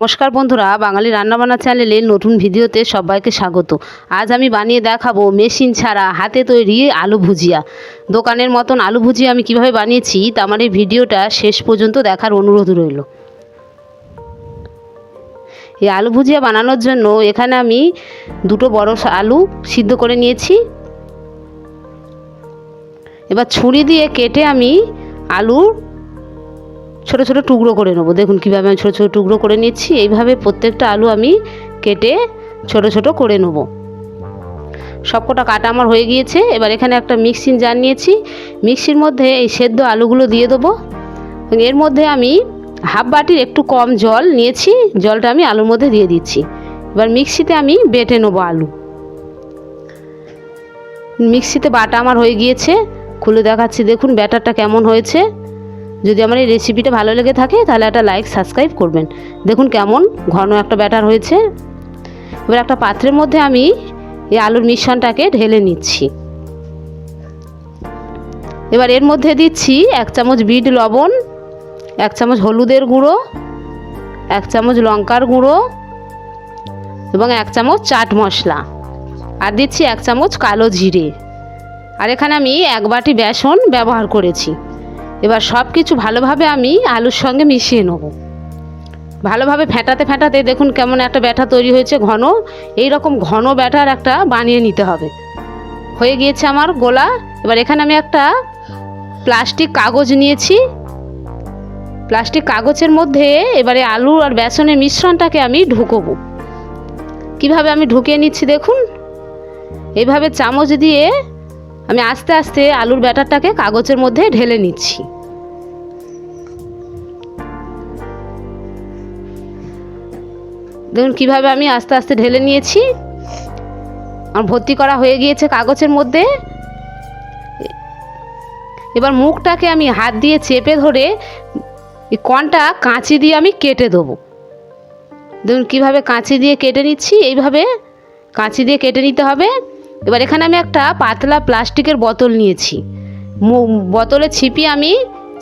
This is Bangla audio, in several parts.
নমস্কার বন্ধুরা, বাঙালি রান্নাবান্না চ্যানেলে নতুন ভিডিওতে সবাইকে স্বাগত। আজ আমি বানিয়ে দেখাবো মেশিন ছাড়া হাতে তৈরি আলু ভুজিয়া। দোকানের মতন আলু ভুজিয়া আমি কীভাবে বানিয়েছি, তা আমার এই ভিডিওটা শেষ পর্যন্ত দেখার অনুরোধ রইল। এই আলু ভুজিয়া বানানোর জন্য এখানে আমি দুটো বড় আলু সিদ্ধ করে নিয়েছি। এবার ছুরি দিয়ে কেটে আমি আলু ছোট ছোট টুকরো করে নেব। দেখুন কীভাবে আমি ছোটো ছোটো টুকরো করে নিচ্ছি। এইভাবে প্রত্যেকটা আলু আমি কেটে ছোট ছোট করে নেব। সবকটা কাটা আমার হয়ে গিয়েছে। এবার এখানে একটা মিক্সিং জার নিয়েছি। মিক্সির মধ্যে এই সেদ্ধ আলুগুলো দিয়ে দেবো। এর মধ্যে আমি হাফ বাটির একটু কম জল নিয়েছি। জলটা আমি আলুর মধ্যে দিয়ে দিচ্ছি। এবার মিক্সিতে আমি বেটে নেব আলু। মিক্সিতে বাটা আমার হয়ে গিয়েছে। খুলে দেখাচ্ছি। দেখুন ব্যাটারটা কেমন হয়েছে। যদি আমার এই রেসিপিটা ভালো লেগে থাকে, তাহলে একটা লাইক সাবস্ক্রাইব করবেন। দেখুন কেমন ঘন একটা ব্যাটার হয়েছে। এবার একটা পাত্রের মধ্যে আমি এই আলুর মিশ্রণটাকে ঢেলে নিচ্ছি। এবার এর মধ্যে দিচ্ছি এক চামচ বিট লবণ, এক চামচ হলুদের গুঁড়ো, এক চামচ লঙ্কার গুঁড়ো এবং এক চামচ চাট মশলা। আর দিচ্ছি এক চামচ কালো জিরে। আর এখানে আমি এক বাটি বেসন ব্যবহার করেছি। এবার সব কিছু ভালোভাবে আমি আলুর সঙ্গে মিশিয়ে নেব। ভালোভাবে ফেটাতে ফেটাতে দেখুন কেমন একটা ব্যাটা তৈরি হয়েছে ঘন। এই রকম ঘন ব্যাটার একটা বানিয়ে নিতে হবে। হয়ে গিয়েছে আমার গোলা। এবার এখানে আমি একটা প্লাস্টিক কাগজ নিয়েছি। প্লাস্টিক কাগজের মধ্যে এবারে আলু আর বেসনের মিশ্রণটাকে আমি ঢুকোবো। কীভাবে আমি ঢুকিয়ে নিচ্ছি দেখুন। এইভাবে চামচ দিয়ে আমি আস্তে আস্তে আলুর ব্যাটারটাকে কাগজের মধ্যে ঢেলে নিচ্ছি। দেখুন কীভাবে আমি আস্তে আস্তে ঢেলে নিয়েছি। আমার ভর্তি করা হয়ে গিয়েছে কাগজের মধ্যে। এবার মুখটাকে আমি হাত দিয়ে চেপে ধরে এই কণটা কাঁচি দিয়ে আমি কেটে দেবো। দেখুন কীভাবে কাঁচি দিয়ে কেটে নিচ্ছি। এইভাবে কাঁচি দিয়ে কেটে নিতে হবে। এবার এখানে আমি একটা পাতলা প্লাস্টিকের বোতল নিয়েছি। বোতলে ছিপি আমি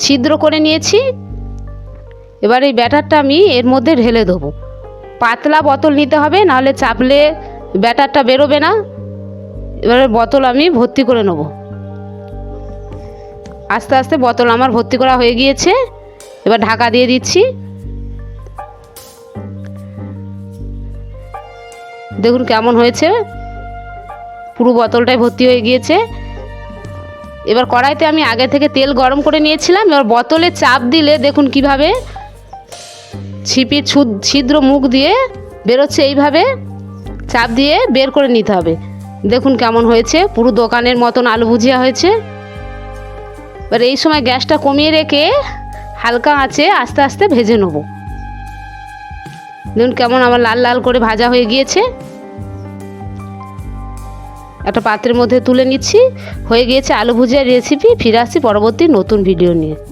ছিদ্র করে নিয়েছি। এবার এই ব্যাটারটা আমি এর মধ্যে ঢেলে দেবো। পাতলা বোতল নিতে হবে, নাহলে চাপলে ব্যাটারটা বেরোবে না। এবারে বোতল আমি ভর্তি করে নেব। আস্তে আস্তে বোতল আমার ভর্তি করা হয়ে গিয়েছে। এবার ঢাকা দিয়ে দিচ্ছি। দেখুন কেমন হয়েছে। পুরো বোতলটাই ভর্তি হয়ে গিয়েছে। এবার কড়াইতে আমি আগে থেকে তেল গরম করে নিয়েছিলাম। এবার বোতলে চাপ দিলে দেখুন কীভাবে ছুদ- ছিদ্র মুখ দিয়ে বেরোচ্ছে এইভাবে। চাপ দিয়ে বের করে নিতে হবে। দেখুন কেমন হয়েছে। পুরো দোকানের মতন আলু ভুজিয়া হয়েছে। এবার এই সময় গ্যাসটা কমিয়ে রেখে হালকা আঁচে আস্তে আস্তে ভেজে নেব। দেখুন কেমন আমার লাল লাল করে ভাজা হয়ে গিয়েছে। একটা পাত্রের মধ্যে তুলে নিচ্ছি। হয়ে গিয়েছে আলু ভুজিয়ার রেসিপি ফিরে আসছি পরবর্তী নতুন ভিডিও নিয়ে।